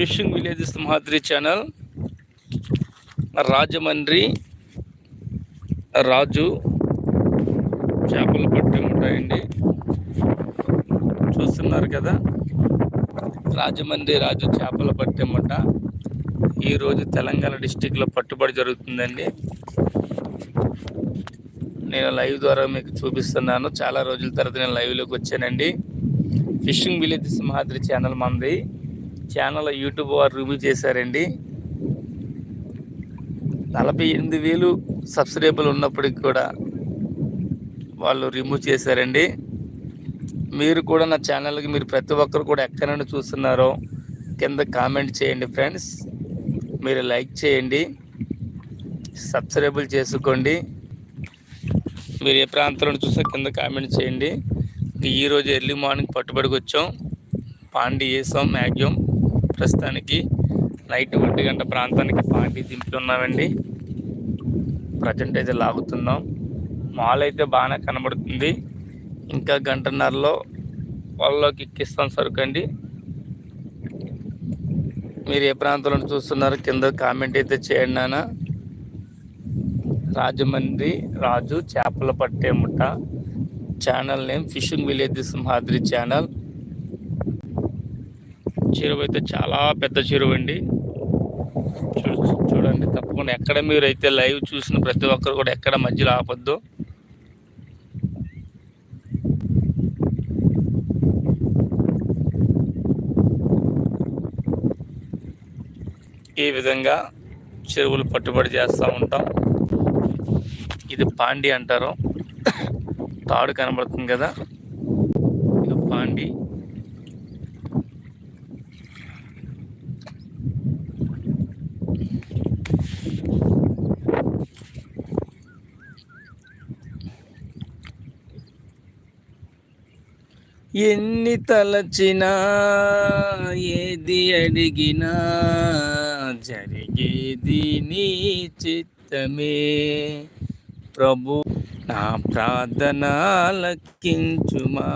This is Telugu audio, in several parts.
Fishing village Simhadri channel Rajahmundry Raju చేపలు పట్టి ఉంటాయండి. చూస్తున్నారు కదా? రాజమండ్రి రాజు చేపల పట్టెమ్మట ఈరోజు తెలంగాణ డిస్టిక్లో పట్టుబడి జరుగుతుందండి. నేను లైవ్ ద్వారా మీకు చూపిస్తున్నాను. చాలా రోజుల తర్వాత నేను లైవ్లోకి వచ్చానండి. ఫిషింగ్ విలేజ్ సింహాద్రి ఛానల్ మంది. ఛానల్ యూట్యూబ్ వారు రివ్యూ చేశారండి. నలభై ఎనిమిది వేలు సబ్స్క్రైబర్లు ఉన్నప్పటికి కూడా వాళ్ళు రిమూవ్ చేశారండి. మీరు కూడా నా ఛానల్కి మీరు ప్రతి ఒక్కరు కూడా ఎక్కడ నుండి చూస్తున్నారో కింద కామెంట్ చేయండి ఫ్రెండ్స్. మీరు లైక్ చేయండి. సబ్స్క్రైబుల్ చేసుకోండి. మీరు ఏ ప్రాంతంలో చూసా కింద కామెంట్ చేయండి. ఈరోజు ఎర్లీ మార్నింగ్ పట్టుబడికి వచ్చాం. పాండి వేసాం మ్యాక్సిమం ప్రస్తుతానికి నైట్ ఒంటి గంట ప్రాంతానికి పాండి దింపుతున్నామండి ప్రజెంట్ అయితే లాగుతున్నాం. మాల్ అయితే బాగానే కనబడుతుంది. ఇంకా గంటన్నరలో వాళ్ళలోకి ఎక్కిస్తాం సరుకండి. మీరు ఏ ప్రాంతంలో చూస్తున్నారు కింద కామెంట్ అయితే చేయండి నాన్న. రాజమండ్రి రాజు చేపలు పట్టే ముఠ. Channel name fishing village Simhadri channel. చెరువు అయితే చాలా పెద్ద చెరువు అండి చూడండి తప్పకుండా ఎక్కడ మీరు అయితే లైవ్ చూసిన ప్రతి ఒక్కరు కూడా ఎక్కడ మధ్యలో ఆపొద్దు. ఈ విధంగా చెరువులు పట్టుబడి చేస్తూ ఉంటాం. ఇది పాండి అంటారు. తాడు కనబడుతుంది కదా ఇది పాండి ఎన్ని తలచినా ఏది అడిగినా జరిగేది నీ చిత్తమే. ప్రభు నా ప్రార్థన లక్కించుమా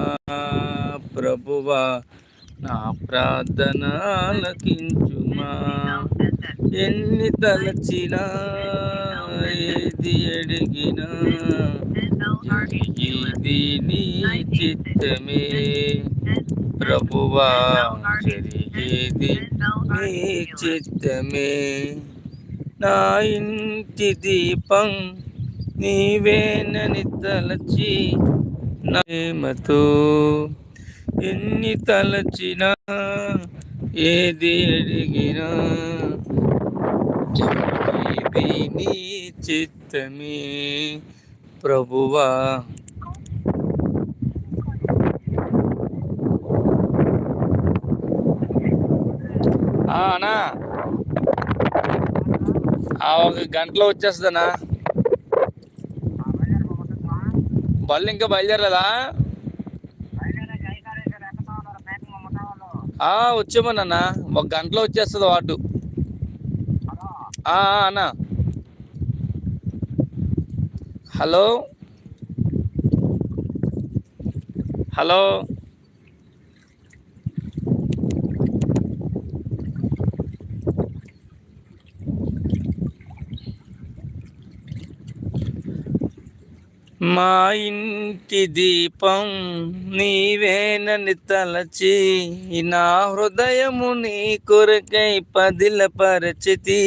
ప్రభువా నా ప్రార్థన లక్కించుమా ఎన్ని తలచినా ఏది అడిగినా ఇది నీ చిత్తమే. ప్రభువా జరిగేది నీ చిత్తమే. నా ఇంటి దీపం నీవేనని తలచి నేమతో ఎన్ని తలచినా ఏది అడిగినా జరిగేది నీ చిత్తమే. ప్రభువా. అన్నా. ఒక గంటలో వచ్చేస్తుందన్నా. బళ్ళు ఇంకా బయలుదేరలేదా? వచ్చేమన్నా ఒక గంటలో వచ్చేస్తుంది వాటు. అన్నా. హలో? హలో? మా ఇంటి దీపం నీవేనని తలచి నా హృదయము నీ కొరకై పదిల పరచితి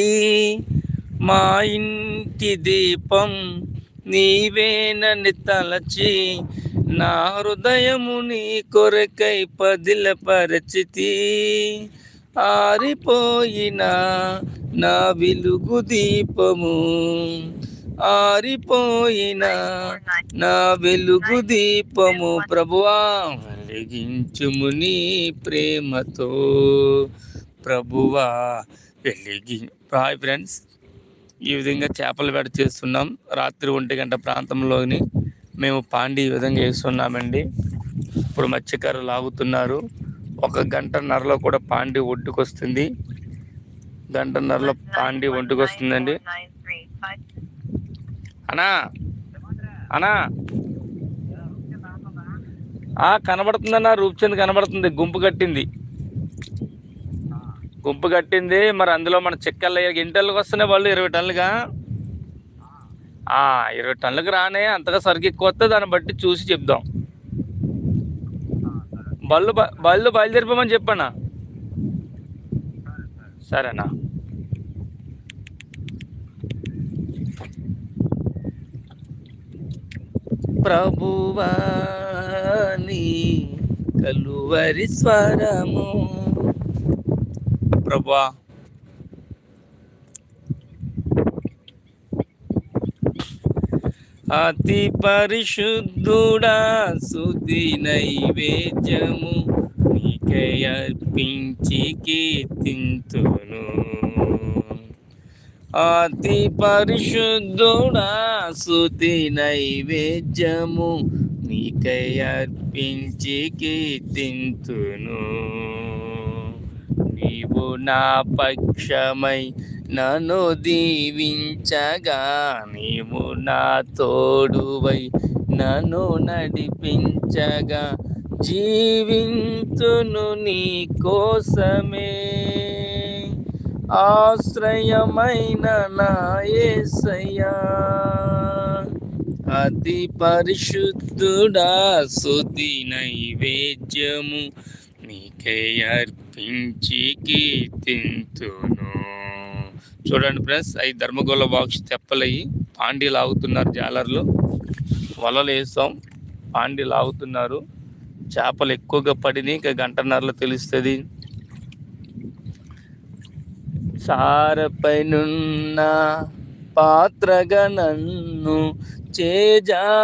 మా ఇంటి దీపం నీవేనని తలచి నా హృదయము నీ కొరకై పదిలపరచితి. ఆరిపోయిన నా వెలుగు దీపము ఆరిపోయిన నా వెలుగు దీపము. ప్రభువా వెలిగించుము నీ ప్రేమతో. ప్రభువా వెలిగి హాయ్ ఫ్రెండ్స్. ఈ విధంగా చేపల వేట చేస్తున్నాం. రాత్రి ఒంటి గంట ప్రాంతంలోని మేము పాండి ఈ విధంగా వేస్తున్నామండి. ఇప్పుడు మత్స్యకారులు లాగుతున్నారు. ఒక గంటన్నరలో కూడా పాండి ఒడ్డుకొస్తుంది. గంటన్నరలో పాండి ఒడ్డుకొస్తుందండి. అనా అనా ఆ కనబడుతుందన్న రూప్చంద్ కనబడుతుంది. గుంపు కట్టింది. గుంపు కట్టింది మరి అందులో మన చెక్కలు ఎన్ని టన్నులకు వస్తున్నాయి వాళ్ళు ఇరవై టన్నులుగా. ఇరవై టన్నులకు రానే అంతగా సరుకు ఎక్కువ వస్తే దాన్ని బట్టి చూసి చెప్దాం. బళ్ళు బ- బళ్ళు బయలుదేరిపోమని చెప్పన్నా సరేనా. ప్రభువాని కలువరి స్వరము ప్రభా. అతి పరిశుద్ధుడా శుద్ధి నైవేద్యము నీకే అర్పించి కీర్తింతును. అతి పరిశుద్ధుడా శుద్ధి నైవేద్యము నీకే అర్పించి కీర్తింతును. నీవు నా పక్షమై నన్ను దీవించగా నీవు నా తోడువై నన్ను నడిపించగా జీవింతును నీ కోసమే. ఆశ్రయమైన నాయసయ్యా అతి పరిశుద్ధుడా సుతి నైవేద్యము నీకై అర్పించి కీర్తింతును. చూడండి ఫ్రెండ్స్ అవి ధర్మగోళ బాక్స్ తెప్పలయ్యి పాండి లాగుతున్నారు జాలర్లు. వలలు వేసాం పాండి లాగుతున్నారు. చేపలు ఎక్కువగా పడినాయి ఇంకా గంటన్నరలో తెలుస్తుంది. సారపైనున్న పాత్రగా నన్ను చేజారిపోనివ్వక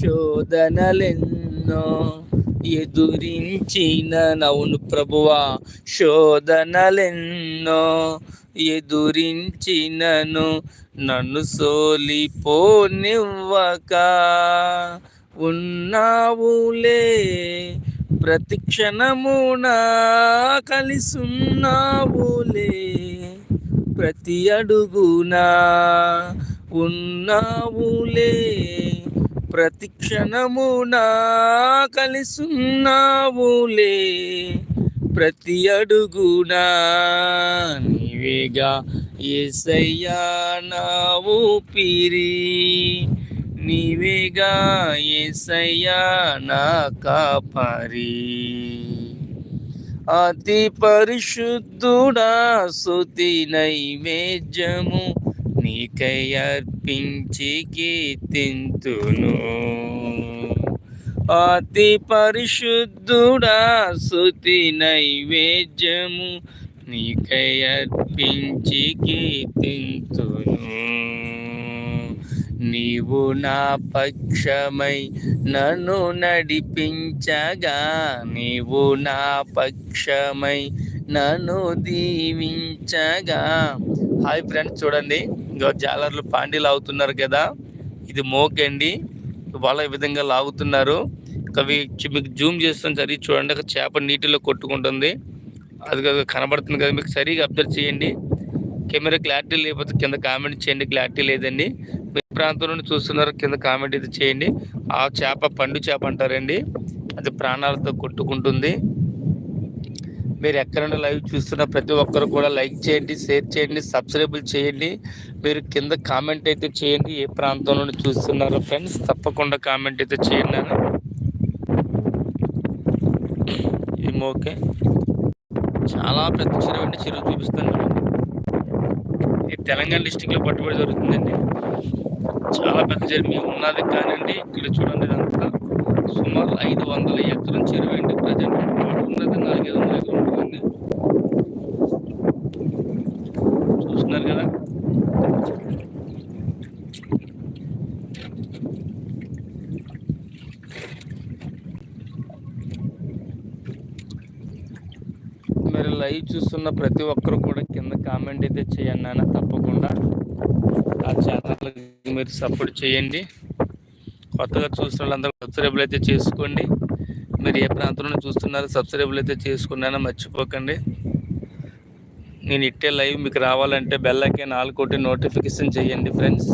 శోధనలెన్నో ఎదురించిన నవును ప్రభువా శోధనలెన్నో ఎదురించినను నన్ను సోలిపోనివ్వక. ఉన్నావులే ప్రతిక్షణమున కలిసున్నావులే. ప్రతి అడుగునా ఉన్నావులే ప్రతి క్షణమునా కలిసున్నావులే. ప్రతి అడుగునా నీవేగా ఏసయ్యా నా ఊపిరి. నీవేగా ఏసయ్యా నా కాపరి. అతి పరిశుద్ధుడా సుతి నైవేద్యము నీకై అర్పించి కీర్తింతును. అతి పరిశుద్ధుడా సుతి నైవేద్యము నీకై అర్పించి కీర్తింతును. నీవు నా పక్షమై నన్ను నడిపించగా నీవు నా పక్షమై నన్ను దీవించగా హాయ్ ఫ్రెండ్స్ చూడండి. ఇంకా జాలర్లు పాండి లాగుతున్నారు కదా. ఇది మోకండి వాళ్ళ విధంగా లాగుతున్నారు. అవి మీకు జూమ్ చేస్తాం సరి చూడండి. ఒక చేప నీటిలో కొట్టుకుంటుంది. అది కనబడుతుంది కదా మీకు సరిగా అబ్జర్వ్ చేయండి. కెమెరా క్లారిటీ లేకపోతే కింద కామెంట్ చేయండి. క్లారిటీ లేదండి. మీ ప్రాంతం నుండి చూస్తున్నారు కింద కామెంట్ ఇది చేయండి. ఆ చేప పండు చేప అంటారండి. అది ప్రాణాలతో కొట్టుకుంటుంది. మీరు ఎక్కడ నుండి లైవ్ చూస్తున్న ప్రతి ఒక్కరు కూడా లైక్ చేయండి షేర్ చేయండి సబ్స్క్రైబుల్ చేయండి. మీరు కింద కామెంట్ అయితే చేయండి ఏ ప్రాంతం నుండి చూస్తున్నారో ఫ్రెండ్స్? తప్పకుండా కామెంట్ అయితే చేయండి నాన్న ఓకే? చాలా పెద్ద చెరువు అండి చెరువు చూపిస్తాను ఈ ఇది తెలంగాణ డిస్టిక్లో పట్టుబడి జరుగుతుందండి చాలా పెద్ద చెరువు మేము ఉన్నది కానివ్వండి ఇక్కడ చూడండి ఇదంతా. సుమారు ఐదు వందల ఎకరం చెరువు అండి ప్రజెంట్. ఉన్నది నాలుగైదు వందల ఎకరం ఉంటుందండి చూస్తున్నారు కదా? మీరు లైవ్ చూస్తున్న ప్రతి ఒక్కరు కూడా కింద కామెంట్ అయితే చేయండి నాన్న తప్పకుండా. ఆ ఛానల్ మీరు సపోర్ట్ చేయండి. కొత్తగా చూసిన వాళ్ళందరూ సబ్స్క్రైబుల్ అయితే చేసుకోండి. మీరు ఏ ప్రాంతంలో చూస్తున్నారో సబ్స్క్రైబుల్ అయితే చేసుకున్నానో మర్చిపోకండి. నేను ఇట్టే లైవ్ మీకు రావాలంటే బెల్లకే నాలుగు కోటి నోటిఫికేషన్ చేయండి ఫ్రెండ్స్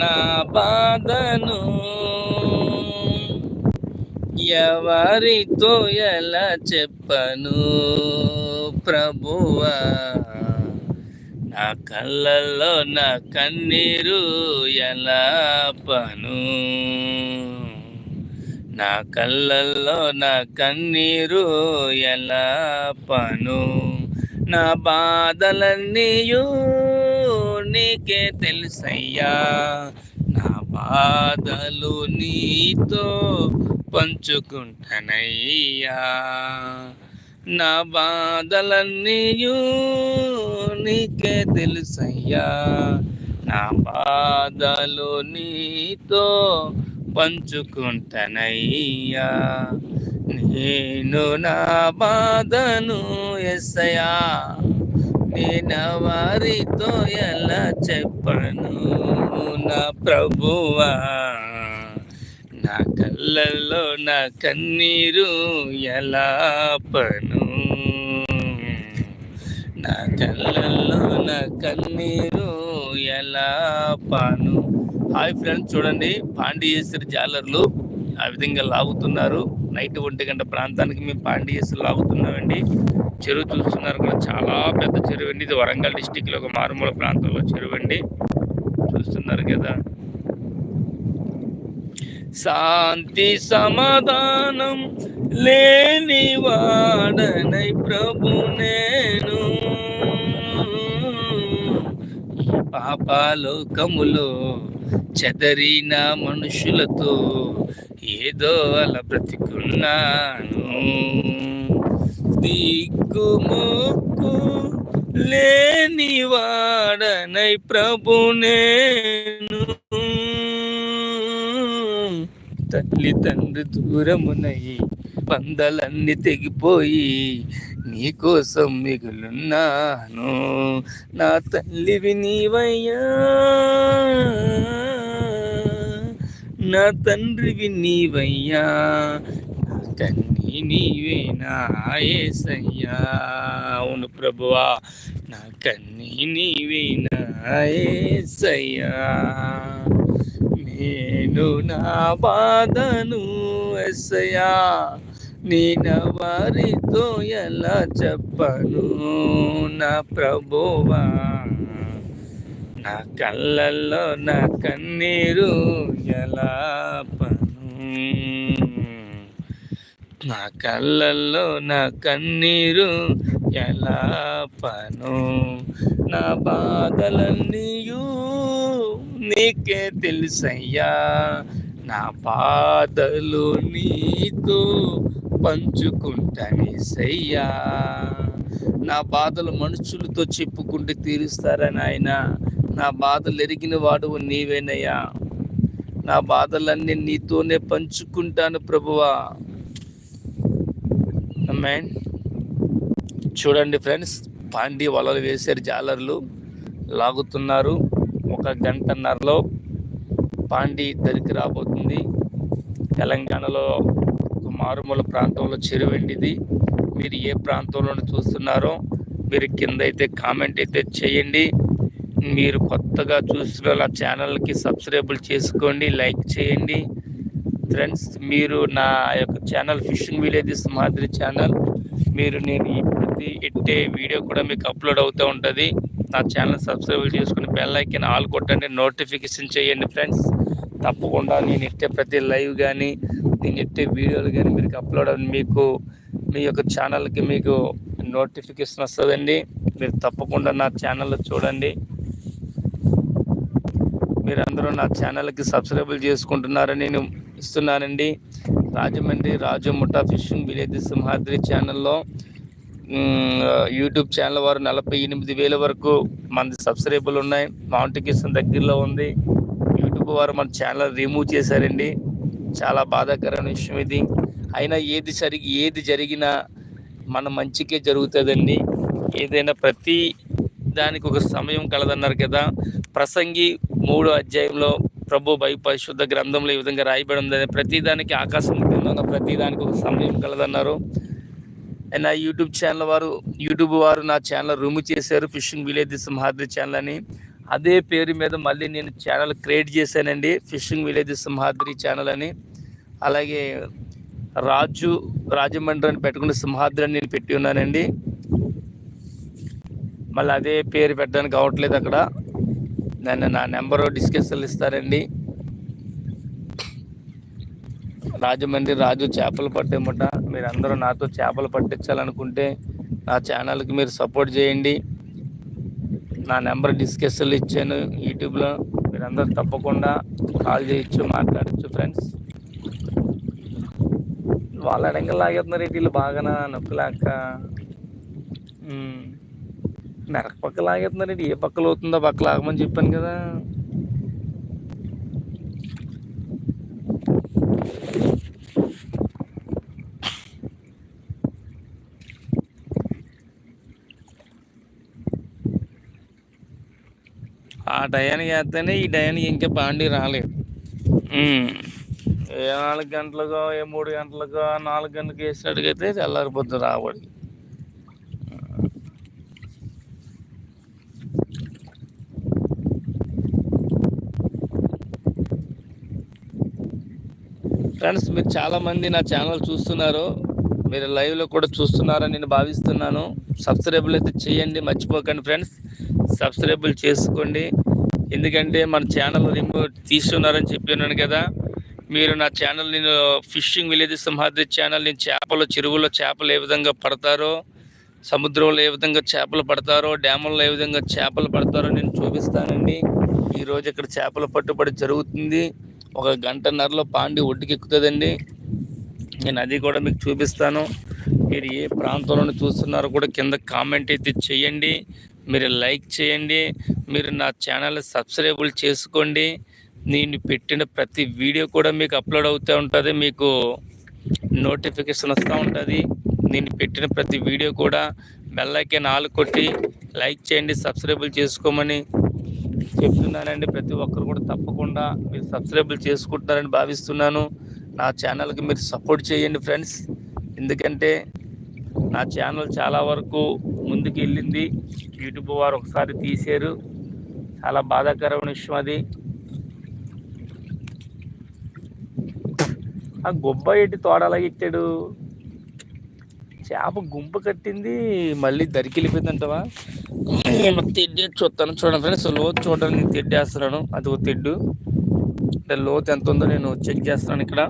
నా బాధను ఎవరితో ఎలా చెప్పను ప్రభువా? నా కళ్ళల్లో నా కన్నీరు ఎలా పను? నా కళ్ళల్లో నా కన్నీరు ఎలా పను? నా బాధలన్నీయు నీకే తెలుసయ్యా. నా బాధలు నీతో పంచుకుంటానయ్యా. నా బాధలన్నీయు నీకే తెలుసయ్యా. నా బాధలు నీతో పంచుకుంటానయ్యా. నేను నా బాధను ఎస్సయా నేను వారితో ఎలా చెప్పను నా ప్రభువా? నా కళ్ళల్లో నా కన్నీరు ఎలా పను? నా కళ్ళల్లో నా కన్నీరు ఎలా పను? హాయ్ ఫ్రెండ్స్ చూడండి. పాండియేశ్వరి జాలర్లు ఆ విధంగా లాగుతున్నారు. నైట్ ఒంటి గంట ప్రాంతానికి మేము పాండియేశ్వరి లాగుతున్నామండి. చెరువు చూస్తున్నారు కూడా చాలా పెద్ద చెరువు అండి ఇది వరంగల్ డిస్టిక్లో ఒక మారుమూల ప్రాంతంలో చెరువు అండి చూస్తున్నారు కదా. శాంతి సమాధానం లేని వాడనై ప్రభు నేను. పాపాలోకములో చెదరిన మనుషులతో ఏదో అలా బ్రతికున్నాను. దిక్కుమొక్కు లేని వాడనై ప్రభు నేను. తల్లి తండ్రి దూరమునయి పందలన్నీ తెగిపోయి నీకోసం మిగులున్నాను. నా తల్లివి నీవయ్యా. నా తండ్రివి నీవయ్యా. నా కన్నీ నీవేనా ఏసయ్యా. అవును ప్రభువా. నా కన్నీ నీవేనా ఏసయ్యా. నేను నా బాధను ఎస్సయా నేను వారితో ఎలా చెప్పను? నా ప్రభువా నా కళ్ళల్లో నా కన్నీరు ఎలా పను? నా కళ్ళల్లో నా కన్నీరు ఎలా పను? నా బాధలన్నీయూ నీకే తెలుసయ్యా. నా బాధలు నీతో పంచుకుంటాని సయ్యా నా బాధలు మనుషులతో చెప్పుకుంటూ తీరుస్తారని ఆయన నా బాధలు ఎరిగిన వాడు నీవేనయ్యా. నా బాధలన్నీ నీతోనే పంచుకుంటాను ప్రభువా. మ్యాన్ చూడండి ఫ్రెండ్స్ పాండి వలలు వేశారు జాలర్లు లాగుతున్నారు. ఒక గంటన్నరలో పాండి దరికి రాబోతుంది. తెలంగాణలో ఒక మారుమూల ప్రాంతంలో చెరువండిది. మీరు ఏ ప్రాంతంలో చూస్తున్నారో మీరు కింద అయితే కామెంట్ అయితే చేయండి. మీరు కొత్తగా చూస్తున్న ఛానల్కి సబ్స్క్రైబుల్ చేసుకోండి లైక్ చేయండి. ఫ్రెండ్స్ మీరు నా యొక్క ఛానల్ ఫిషింగ్ విలేజెస్ మాదిరి ఛానల్ మీరు నేను ఇప్పటి ప్రతి ఎట్టే వీడియో కూడా మీకు అప్లోడ్ అవుతూ ఉంటుంది. నా ఛానల్ సబ్స్క్రైబ్ చేసుకుని బెల్ ఐకన్ ఆల్ కొట్టండి. నోటిఫికేషన్ చేయండి ఫ్రెండ్స్ తప్పకుండా నేను ఇట్టే ప్రతి లైవ్ కానీ నేను ఇట్టే వీడియోలు కానీ మీకు అప్లోడ్ మీకు మీ యొక్క ఛానల్కి మీకు నోటిఫికేషన్ వస్తుందండి. మీరు తప్పకుండా నా ఛానల్లో చూడండి. మీరందరూ నా ఛానల్కి సబ్స్క్రైబుల్ చేసుకుంటున్నారని నేను ఇస్తున్నానండి. రాజమండ్రి రాజు ముఠా ఫిషింగ్ విలేజ్ సింహాద్రి ఛానల్లో యూట్యూబ్ ఛానల్ వారు నలభై ఎనిమిది వేల వరకు మంది సబ్స్క్రైబుల్ ఉన్నాయి. మౌంటికేషన్ దగ్గరలో ఉంది. యూట్యూబ్ వారు మన ఛానల్ రిమూవ్ చేశారండి. చాలా బాధాకరమైన విషయం ఇది. అయినా ఏది సరిగి ఏది జరిగినా మన మంచికే జరుగుతుందండి. ఏదైనా ప్రతి దానికి ఒక సమయం కలదన్నారు కదా. ప్రసంగి మూడో అధ్యాయంలో ప్రభు బై పరిశుద్ధ గ్రంథంలో ఈ విధంగా రాయబడి ఉంది ప్రతి దానికి ఆకాశం ఉంటుంది ప్రతి దానికి ఒక సమయం కలదన్నారు. నా యూట్యూబ్ ఛానల్ వారు యూట్యూబ్ వారు నా ఛానల్ రూమ్ చేశారు ఫిషింగ్ విలేజ్ సింహాద్రి ఛానల్ అని. అదే పేరు మీద మళ్ళీ నేను ఛానల్ క్రియేట్ చేశానండి ఫిషింగ్ విలేజ్ సింహాద్రి ఛానల్ అని. అలాగే రాజు రాజమండ్రి అని పెట్టుకుని సింహాద్రి అని నేను పెట్టి ఉన్నానండి. మళ్ళీ అదే పేరు పెట్టడానికి అవ్వట్లేదు అక్కడ. దాన్ని నా నెంబరు డిస్కషన్లు ఇస్తారండి. రాజమండ్రి రాజు చేపలు పట్టేమట మీరు అందరూ నాతో చేపలు పట్టించాలనుకుంటే నా ఛానల్కి మీరు సపోర్ట్ చేయండి. నా నెంబర్ డిస్కషన్లు ఇచ్చాను యూట్యూబ్లో మీరందరూ తప్పకుండా కాల్ చేయొచ్చు మాట్లాడచ్చు ఫ్రెండ్స్. వాళ్ళ అడంగా లాగేస్తున్నారు వీళ్ళు బాగా నొక్కులాక మెరక పక్క లాగేస్తున్నారు ఏ పక్కలో అవుతుందో పక్క లాగమని చెప్పాను కదా. ఆ టయానికి వేస్తేనే ఈ టయానికి ఇంకా పాండి రాలేదు. ఏ నాలుగు గంటలకో ఏ మూడు గంటలకో నాలుగు గంటలకు వేసినట్టుగైతే తెల్లారిపోతుంది రాబడి. ఫ్రెండ్స్ మీరు చాలామంది నా ఛానల్ చూస్తున్నారు. మీరు లైవ్లో కూడా చూస్తున్నారని నేను భావిస్తున్నాను. సబ్స్క్రైబుల్ అయితే చేయండి మర్చిపోకండి ఫ్రెండ్స్. సబ్స్క్రైబుల్ చేసుకోండి. ఎందుకంటే మన ఛానల్ రిమోట్ తీస్తున్నారని చెప్పినాను కదా. మీరు నా ఛానల్ నేను ఫిషింగ్ విలేజ్ సింహాద్రి ఛానల్ నేను చేపలు చెరువులో చేపలు ఏ విధంగా పడతారో సముద్రంలో ఏ విధంగా చేపలు పడతారో డ్యాముల్లో ఏ విధంగా చేపలు పడతారో నేను చూపిస్తానండి. ఈరోజు ఇక్కడ చేపల పట్టుబడి జరుగుతుంది. ఒక గంటన్నరలో పాండి ఒడ్డుకి ఎక్కుతుందండి నేను అది కూడా మీకు చూపిస్తాను. మీరు ఏ ప్రాంతంలో చూస్తున్నారో కూడా కింద కామెంట్ అయితే చేయండి. మీరు లైక్ చేయండి మీరు నా ఛానల్ సబ్స్క్రైబుల్ చేసుకోండి. నేను పెట్టిన ప్రతి వీడియో కూడా మీకు అప్లోడ్ అవుతూ ఉంటుంది మీకు నోటిఫికేషన్ వస్తూ ఉంటుంది. నేను పెట్టిన ప్రతి వీడియో కూడా బెల్లైకే నాలుగు కొట్టి లైక్ చేయండి సబ్స్క్రైబుల్ చేసుకోమని చెప్తున్నానండి. ప్రతి ఒక్కరు కూడా తప్పకుండా మీరు సబ్స్క్రైబుల్ చేసుకుంటున్నారని భావిస్తున్నాను. నా ఛానల్కి మీరు సపోర్ట్ చేయండి ఫ్రెండ్స్. ఎందుకంటే నా ఛానల్ చాలా వరకు ముందుకు వెళ్ళింది యూట్యూబ్ వారు ఒకసారి తీసారు చాలా బాధాకరమైన విషయం అది. ఆ గొబ్బ ఎట్టి తోడలాగా ఇట్టాడు చేప గుంపు కట్టింది. మళ్ళీ దరికెళ్ళిపోయిందంటవా? తిడ్డే చూస్తాను చూడండి ఫ్రెండ్స్. లోతు చూడడానికి తిడ్డేస్తున్నాను అది ఒక తిడ్డు అంటే లోతు ఎంత ఉందో నేను చెక్ చేస్తున్నాను ఇక్కడ.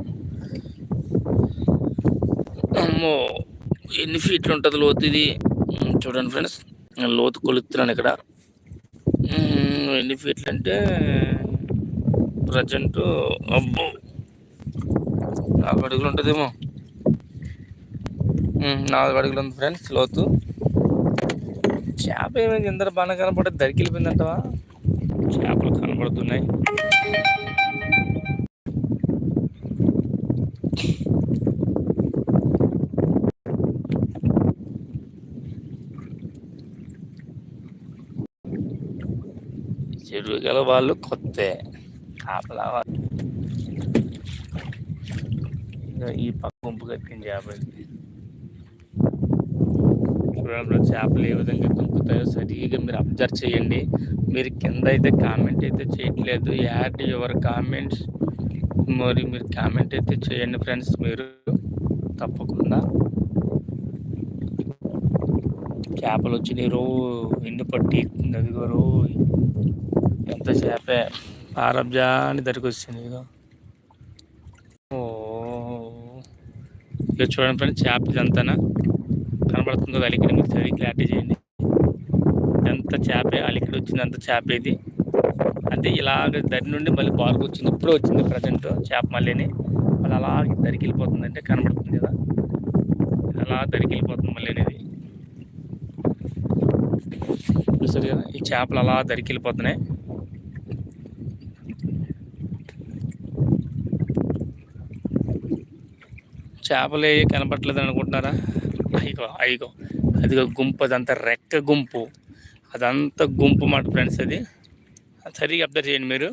అమ్మో! ఎన్ని ఫీట్లు ఉంటుంది లోతు ఇది? చూడండి ఫ్రెండ్స్. లోతు కొలుస్తున్నాను ఇక్కడ. ఎన్ని ఫీట్లు అంటే ప్రజెంట్ అబ్బో నాలుగు అడుగులు ఉంటుందేమో. నాలుగు అడుగులు ఉంది ఫ్రెండ్స్ లోతు. చేప ఏమైంది? ఇందరు బాగా కనపడే వెళ్ళిపోయిందంటవా? చేపలు కనపడుతున్నాయి చెరువు గల వాళ్ళు కొత్త. కాపలా ఈ పక్క గుంపు కట్టిన చేప చూడండి చేపలు ఏ విధంగా దుంకుతాయో సరిగా మీరు అబ్జర్వ్ చేయండి. మీరు కింద అయితే కామెంట్ అయితే చేయట్లేదు. Add your comments. మరి మీరు కామెంట్ అయితే చేయండి ఫ్రెండ్స్ మీరు. తప్పకుండా. చేపలు వచ్చినాయి రో ఎండు పట్టి. అదిగో రో. ఎంత చేపే. ఆరబ్జా అని దగ్గరికి వచ్చింది ఇదిగో ఓ. ఇక చూడండి ఫ్రెండ్స్ చేప ఇదంతానా? కనబడుతుందో అలికిడి మీరు చదివి క్లారిటీ చేయండి. ఎంత చేపే అలికిడి వచ్చింది అంత చేప ఇది. అంటే ఇలాగ దరి నుండి మళ్ళీ బాల్కి వచ్చింది ఇప్పుడు వచ్చింది ప్రజెంట్ చేప మళ్ళీని. మళ్ళీ అలాగే దరికి వెళ్ళిపోతుంది అంటే కనబడుతుంది కదా. అలా దరికి వెళ్ళిపోతుంది మళ్ళీ అనేది. చూసారు కదా ఈ చేపలు అలా దరికి వెళ్ళిపోతున్నాయి. చేపలు కనపట్లేదు అనుకుంటున్నారా? అయ్యో అయ్యో. అదిగో గుంపు అదంతా రెక్క గుంపు. అదంతా గుంపు మాట ఫ్రెండ్స్ అది. సరిగా అబ్జర్వ్ చేయండి మీరు.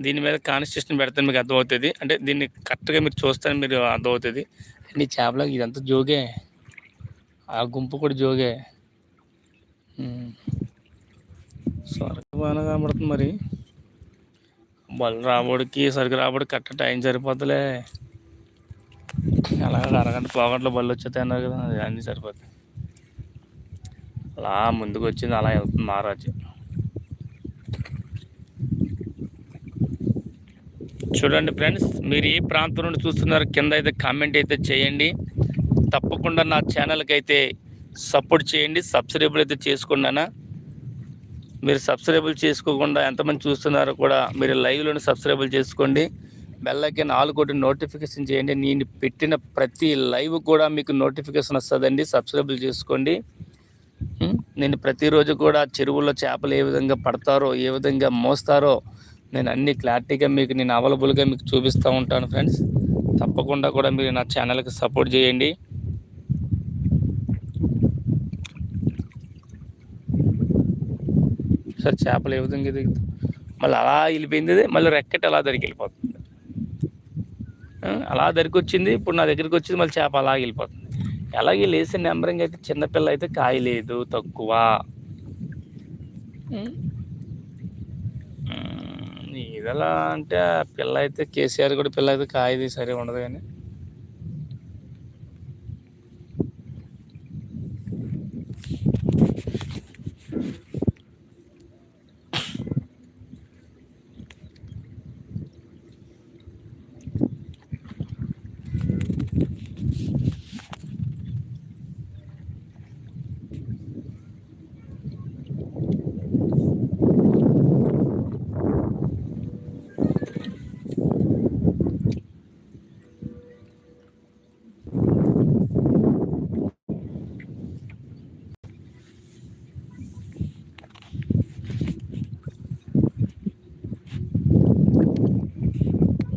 దీని మీద కాన్స్టిట్యూషన్ పెడితే మీకు అర్థమవుతుంది. అంటే దీన్ని కరెక్ట్గా మీరు చూస్తే మీరు అర్థమవుతుంది. అన్ని చేపలకు ఇదంతా జోగే. ఆ గుంపు కూడా జోగే. సారీ. బాగానే కనబడుతుంది మరి. బళ్ళు రాబడికి సరిగ్గా రాబడి కరెక్ట్ టైం సరిపోతలే. అలాగే అరగంట పోగంటలో బళ్ళు వచ్చేస్తాయి అన్నారు కదా అది అన్నీ సరిపోతాయి. అలా ముందుకు వచ్చింది అలా వెళ్తుంది మహారాజు. చూడండి ఫ్రెండ్స్ మీరు ఏ ప్రాంతం నుండి చూస్తున్నారు కింద అయితే కామెంట్ అయితే చేయండి. తప్పకుండా నా ఛానల్కి అయితే సపోర్ట్ చేయండి సబ్స్క్రైబుల్ అయితే చేసుకున్నానా మీరు సబ్స్క్రైబుల్ చేసుకోకుండా ఎంతమంది చూస్తున్నారో కూడా మీరు లైవ్లోనే సబ్స్క్రైబుల్ చేసుకోండి. బెల్లకి నాలుగు కోటి నోటిఫికేషన్ చేయండి. నేను పెట్టిన ప్రతి లైవ్ కూడా మీకు నోటిఫికేషన్ వస్తుందండి. సబ్స్క్రైబుల్ చేసుకోండి. నేను ప్రతిరోజు కూడా చెరువుల్లో చేపలు ఏ విధంగా పడతారో ఏ విధంగా మోస్తారో నేను అన్ని క్లారిటీగా మీకు నేను అవైలబుల్గా మీకు చూపిస్తూ ఉంటాను ఫ్రెండ్స్. తప్పకుండా కూడా మీరు నా ఛానల్కి సపోర్ట్ చేయండి. సార్ చేపలు ఏ విధంగా దిగుతాయి మళ్ళీ అలా వెళ్ళిపోయింది మళ్ళీ రెక్కెట్ అలా దొరికి వెళ్ళిపోతుంది. అలా దరికి వచ్చింది ఇప్పుడు నా దగ్గరికి వచ్చింది మళ్ళీ చేప అలా వెళ్ళిపోతుంది. అలాగే లేసిన నెంబరింగ్ అయితే చిన్నపిల్ల అయితే కాయలేదు తక్కువ. ఉం. ఉం, ఇది ఎలా అంటే పిల్ల అయితే కేసీఆర్ కూడా పిల్ల అయితే కాయది సరే ఉండదు కానీ.